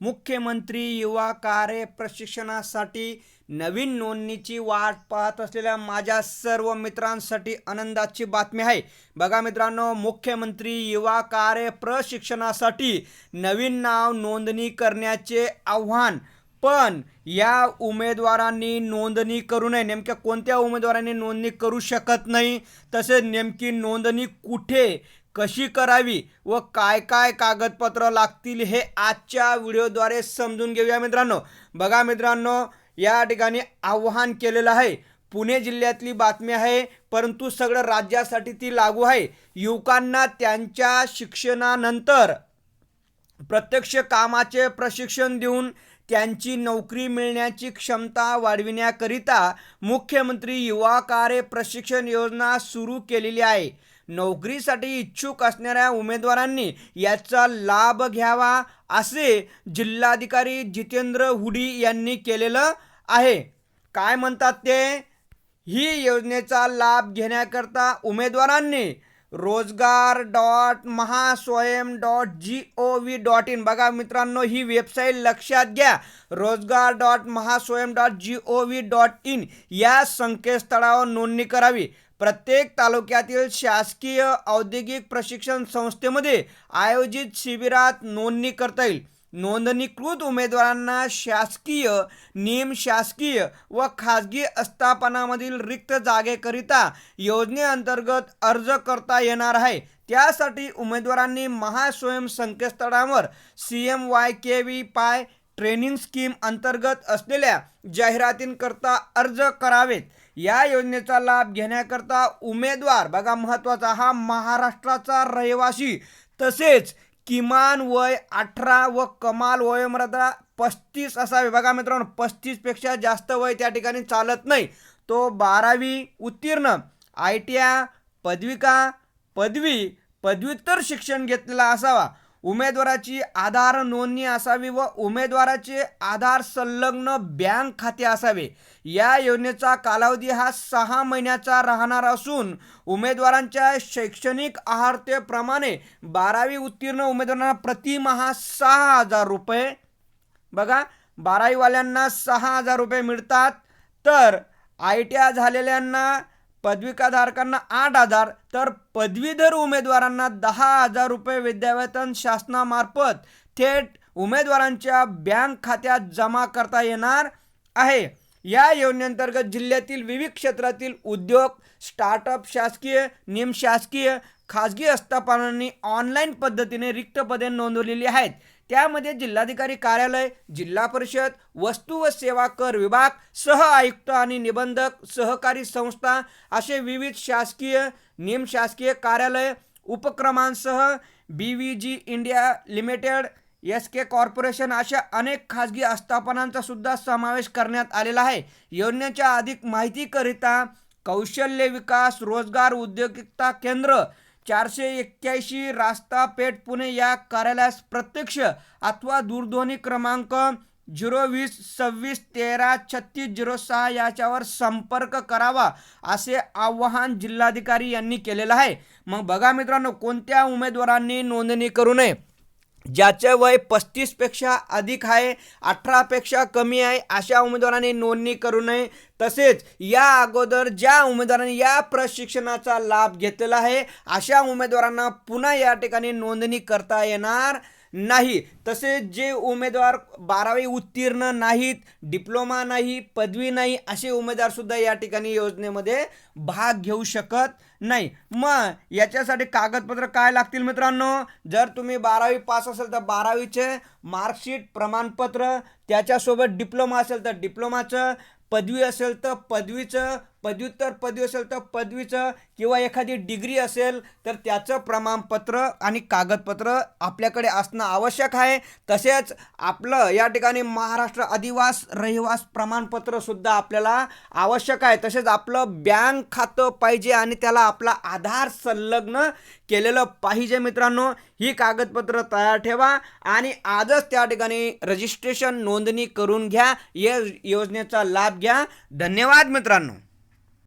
मुख्यमंत्री युवा कार्य प्रशिक्षणासाठी नवीन नोंदणीची वाट पाहत असलेल्या माझ्या सर्व मित्रांसाठी आनंदाची बातमी आहे. बघा मित्रांनो मुख्यमंत्री युवा कार्य प्रशिक्षणासाठी नवीन नाव नोंदणी करण्याचे आव्हान. पण या उमेदवारांनी नोंदणी करू नये. नेमक्या कोणत्या उमेदवारांनी नोंदणी करू शकत नाही? तसेच नेमकी नोंदणी कुठे कशी करावी व काय काय कागदपत्र लागतील हे आजच्या व्हिडिओद्वारे समजून घेऊया मित्रांनो. बघा मित्रांनो या ठिकाणी आव्हान केलेलं आहे. पुणे जिल्ह्यातली बातमी आहे परंतु सगळं राज्यासाठी ती लागू आहे. युवकांना त्यांच्या शिक्षणानंतर प्रत्यक्ष कामाचे प्रशिक्षण देऊन त्यांची नोकरी मिळण्याची क्षमता वाढविण्याकरिता मुख्यमंत्री युवा कार्य प्रशिक्षण योजना सुरू केलेली आहे. नोकरीसाठी इच्छुक असणाऱ्या उमेदवारांनी याचा लाभ घ्यावा असे जिल्हाधिकारी जितेंद्र हुडी यांनी केलेलं आहे. काय म्हणतात ते? ही योजनेचा लाभ घेण्याकरता उमेदवारांनी Rojgar dot Mahaswayam dot G O V dot in. बघा मित्रांनो ही वेबसाईट लक्षात घ्या. Rojgar dot Mahaswayam dot G O V dot in या संकेतस्थळावर नोंदणी करावी. प्रत्येक तालुक्यातील शासकीय औद्योगिक प्रशिक्षण संस्थेमध्ये आयोजित शिबिरात नोंदणी करता येईल. नोंदणीकृत उमेदवारांना शासकीय निमशासकीय व खाजगी आस्थापनामधील रिक्त जागेकरिता योजनेअंतर्गत अर्ज करता येणार आहे. त्यासाठी उमेदवारांनी महास्वयं संकेतस्थळावर C M Y K V P Y training scheme अंतर्गत असलेल्या जाहिरातींकरता अर्ज करावेत. या योजनेचा लाभ घेण्याकरता उमेदवार बघा महत्त्वाचा हा महाराष्ट्राचा रहिवासी तसेच किमान वय अठरा व कमाल वयोमर्यादा पस्तीस असावे. बघा मित्रांनो पस्तीसपेक्षा जास्त वय त्या ठिकाणी चालत नाही. तो बारावी उत्तीर्ण आय टी आय पदविका पदवी पदव्युत्तर शिक्षण घेतलेला असावा. उमेदवाराची आधार नोंदणी असावी व उमेदवाराचे आधार संलग्न बँक खाते असावे. या योजनेचा कालावधी हा सहा महिन्याचा राहणार असून उमेदवारांच्या शैक्षणिक आहारतेप्रमाणे बारावी उत्तीर्ण उमेदवारांना प्रतिमाहा सहा हजार रुपये. बघा बारावीवाल्यांना सहा हजार रुपये मिळतात. तर आय टी आय झालेल्यांना पदविकाधारकांना आठ हजार तर पदवीधर उमेदवारांना दहा हजार रुपये विद्यावेतन शासनामार्फत थेट उमेदवारांच्या बँक खात्यात जमा करता येणार आहे. या योजनेअंतर्गत जिल्ह्यातील विविध क्षेत्रातील उद्योग स्टार्टअप शासकीय निमशासकीय खाजगी आस्थापनांनी ऑनलाईन पद्धतीने रिक्त पदे नोंदवलेली आहेत. त्यामध्ये जिल्हाधिकारी कार्यालय जिल्हा परिषद वस्तू व सेवा कर विभाग सह आयुक्त आणि निबंधक सहकारी संस्था असे विविध शासकीय निमशासकीय कार्यालय उपक्रमांसह B V G India limited S K corporation अशा अनेक खाजगी आस्थापनांचा सुद्धा समावेश करण्यात आलेला आहे. योजनेच्या अधिक माहितीकरिता कौशल्य विकास रोजगार उद्योगिकता केंद्र चारशे एक्क्याऐंशी रास्ता पेठ पुणे या कार्यालयास प्रत्यक्ष अथवा दूरध्वनी क्रमांक झिरो वीस सव्वीस तेरा छत्तीस झिरो सहा याच्यावर संपर्क करावा असे आवाहन जिल्हाधिकारी यांनी केलेलं आहे. मग बघा मित्रांनो कोणत्या उमेदवारांनी नोंदणी करू नये? ज्याचे वय पस्तीसपेक्षा अधिक आहे अठरापेक्षा कमी आहे अशा उमेदवारांनी नोंदणी करू नये. तसेच या अगोदर ज्या उमेदवारांनी या प्रशिक्षणाचा लाभ घेतलेला आहे अशा उमेदवारांना पुन्हा या ठिकाणी नोंदणी करता येणार. नाही. तसेच जे उमेदवार बारावी उत्तीर्ण नाहीत डिप्लोमा नाही पदवी नाही असे उमेदवारसुद्धा या ठिकाणी योजनेमध्ये भाग घेऊ शकत नाही. मग याच्यासाठी कागदपत्र काय लागतील मित्रांनो? जर तुम्ही बारावी पास असेल तर बारावीचे मार्कशीट प्रमाणपत्र त्याच्यासोबत डिप्लोमा असेल तर डिप्लोमाचं पदवी असेल तर पदवीचं पदव्युत्तर पदवी असेल तर पदवीचं किंवा एखादी डिग्री असेल तर त्याचं प्रमाणपत्र आणि कागदपत्र आपल्याकडे असणं आवश्यक आहे. तसेच आपलं या ठिकाणी महाराष्ट्र अधिवास रहिवास प्रमाणपत्रसुद्धा आपल्याला आवश्यक आहे. तसेच आपलं बँक खातं पाहिजे आणि त्याला आपला आधार संलग्न केलेलं पाहिजे मित्रांनो. ही कागदपत्र तयार ठेवा आणि आजच त्या ठिकाणी रजिस्ट्रेशन नोंदणी करून घ्या. या योजनेचा लाभ घ्या. धन्यवाद मित्रांनो.